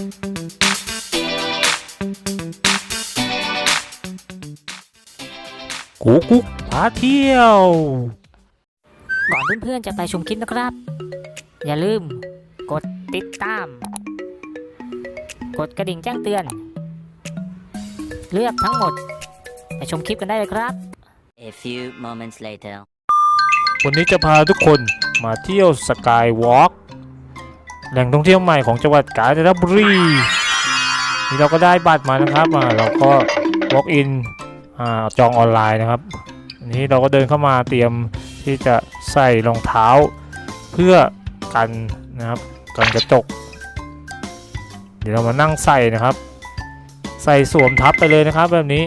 กูกุ๊กพาเที่ยว ก่อนเพื่อนๆจะไปชมคลิปนะครับ อย่าลืมกดติดตาม กดกระดิ่งแจ้งเตือน เลือกทั้งหมด ไปชมคลิปกันได้เลยครับ A few moments later. วันนี้จะพาทุกคนมาเที่ยวสกายวอล์ก แหล่งท่องเที่ยวใหม่ของจังหวัดกาญจนบุรีนี่เราก็ได้บัตรมานะครับอ่าเราก็ walk in อ่าจองออนไลน์นะครับอันนี้เราก็เดินเข้ามาเตรียมที่จะใส่รองเท้า เพื่อกันนะครับกันกระจก เดี๋ยวเรามานั่งใส่นะครับ ใส่สวมทับไปเลยนะครับ แบบนี้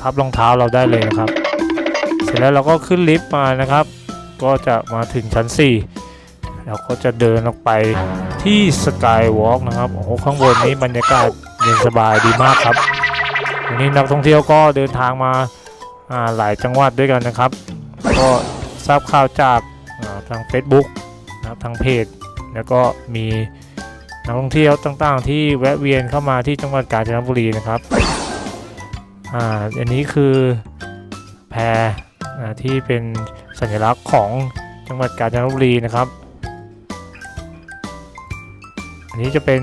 ทับรองเท้าเราได้เลยนะครับ เสร็จแล้วเราก็ขึ้นลิฟต์มานะครับ ก็จะมาถึงชั้น 4 เราก็จะเดินออกไป ที่สกายวอล์กนะครับโอ้โหข้างบนนี้บรรยากาศเย็นสบายดีมากครับวันนี้นักท่องเที่ยวก็เดินทางมาหลายจังหวัดด้วยกันนะครับ ก็ทราบข่าวจากทาง Facebook นะครับทางเพจ แล้วก็มีนักท่องเที่ยวต่างๆ ที่แวะเวียนเข้ามาที่จังหวัดกาญจนบุรีนะครับอ่าอันนี้คือแพอ่าที่เป็นสัญลักษณ์ของจังหวัดกาญจนบุรีนะครับ นนี้จะเป็น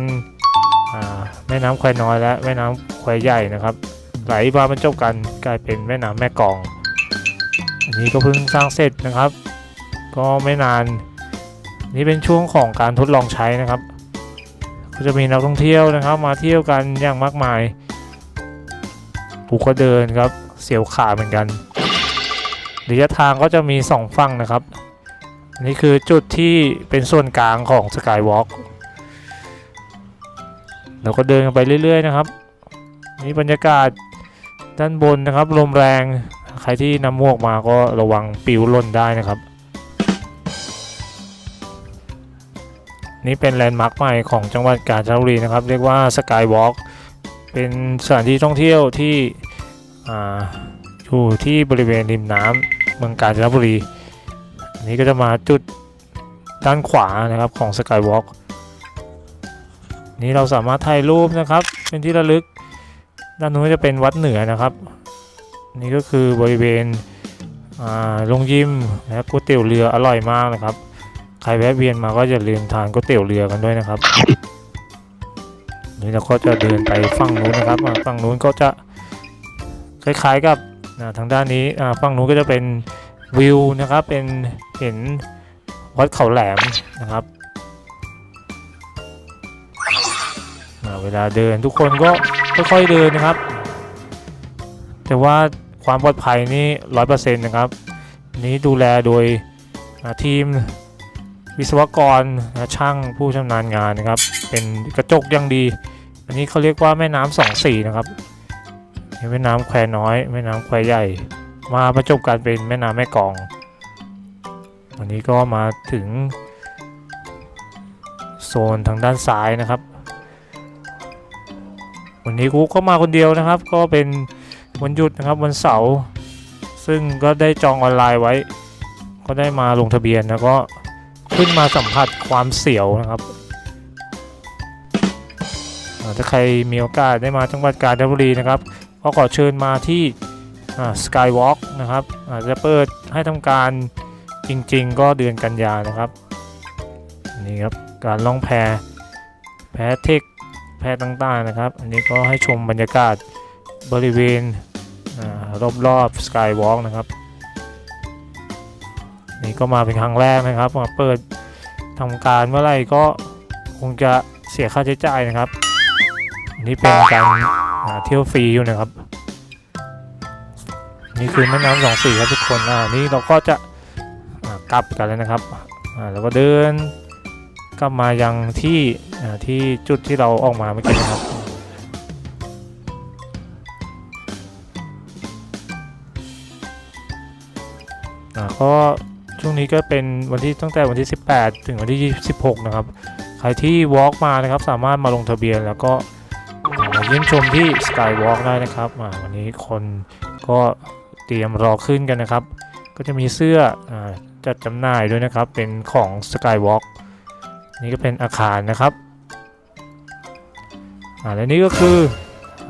แม่น้ำควายน้อยและแม่น้ำควายใหญ่นะครับ ไหลมาบรรจบกันกลายเป็นแม่น้ำแม่กอง อันนี้ก็เพิ่งสร้างเสร็จนะครับ ก็ไม่นาน นี่เป็นช่วงของการทดลองใช้นะครับ ก็จะมีนักท่องเที่ยวนะครับ มาเที่ยวกันอย่างมากมายผูก็เดินครับ เสียวขาเหมือนกันระยะทางก็จะมี 2 ฝั่งนะครับ นี่คือจุดที่เป็นส่วนกลางของสกายวอล์ก เราก็เดินกันไปเรื่อย ๆ นะครับ นี่บรรยากาศด้านบนนะครับ ลมแรง ใครที่นำมวกมาก็ระวังปิวล่นได้นะครับ นี่เป็นแลนด์มาร์คใหม่ของจังหวัดกาญจนบุรีนะครับ เรียกว่าสกายวอล์กเป็นสถานที่ท่องเที่ยวที่อ่าอยู่ที่บริเวณริมน้ำเมืองกาญจนบุรี อันนี้ก็จะมาจุดด้านขวานะครับของสกายวอล์ก นี้เราสามารถถ่ายรูปนะครับ เป็นที่ระลึก ด้านนู้นจะเป็นวัดเหนือนะครับ นี่ก็คือบริเวณโรงยิมและก๋วยเตี๋ยวเรืออร่อยมากนะครับ ใครแวะเวียนมาก็อย่าลืมทานก๋วยเตี๋ยวเรือกันด้วยนะครับ นี่เราก็จะเดินไปฝั่งนู้นนะครับฝั่งนู้นก็จะคล้ายๆกับทางด้านนี้ฝั่งนู้นก็จะเป็นวิวนะครับ เป็นเห็นวัดเขาแหลมนะครับ เวลาเดินทุกคนก็ค่อยๆเดินนะครับ แต่ว่าความปลอดภัยนี่ร้อยเปอร์เซ็นต์นะครับ นี้ดูแลโดยทีมวิศวกรช่างผู้ชำนาญงานนะครับ เป็นกระจกอยังดี อันนี้เขาเรียกว่าแม่น้ำสองสีนะครับแม่น้ำแควน้อย แม่น้ำแควใหญ่ มาประจบกันเป็นแม่น้ำแม่กอง วันนี้ก็มาถึงโซนทางด้านซ้ายนะครับ วันนี้กูก็มาคนเดียวนะครับ ก็เป็นวันหยุดนะครับวันเสาร์ซึ่งก็ได้จองออนไลน์ไว้ ก็ได้มาลงทะเบียนแล้วก็ขึ้นมาสัมผัสความเสียวนะครับอ่าถ้าใครมีโอกาสได้มาจังหวัดกาญจนบุรีนะครับก็ขอเชิญมาที่สกายวอล์กนะครับอาจจะเปิดให้ทำการจริง ๆ ก็เดือนกันยานะครับนี่ครับการล่องแพแพเทค แพต่างๆนะครับ อันนี้ก็ให้ชมบรรยากาศบริเวณรอบๆสกายวอล์กนะครับ นี่ก็มาเป็นครั้งแรกนะครับมาเปิดทำการเมื่อไหร่ก็คงจะเสียค่าใช้จ่ายนะครับอันนี่เป็นการเที่ยวฟรีอยู่นะครับ นี่คือแม่น้ำสองสีครับทุกคนอ่านี่เราก็จะกลับกันแล้วนะครับอ่าเราก็เดินกลับมายังที่ ที่จุดที่เราออกมาเมื่อกี้นะครับอ่าก็ช่วงนี้ก็เป็นวันที่ตั้งแต่วันที่ 18 ถึงวันที่16นะครับ ใครที่ walk มานะครับสามารถมาลงทะเบียนแล้วก็มาเยี่ยมชมที่ Skywalk ได้นะครับอ่าวันนี้คนก็เตรียมรอขึ้นกันนะครับ ก็จะมีเสื้ออจัดจำหน่ายด้วยนะครับ เป็นของ Skywalk นี่ก็เป็นอาคารนะครับอ่าและนี่ก็คือ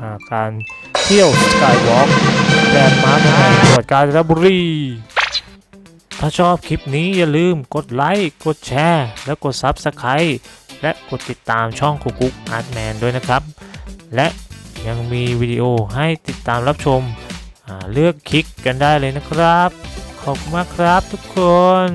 อาการเที่ยวสกายวอล์กแลนด์มาร์คในจังหวัดกาญจนบุรี ถ้าชอบคลิปนี้อย่าลืมกดไลค์ กดแชร์ และกด Subscribe และกดติดตามช่องคุกกุ๊กอาร์ตแมนด้วยนะครับ และยังมีวิดีโอให้ติดตามรับชมอ่าเลือกคลิกกันได้เลยนะครับ ขอบคุณมากครับทุกคน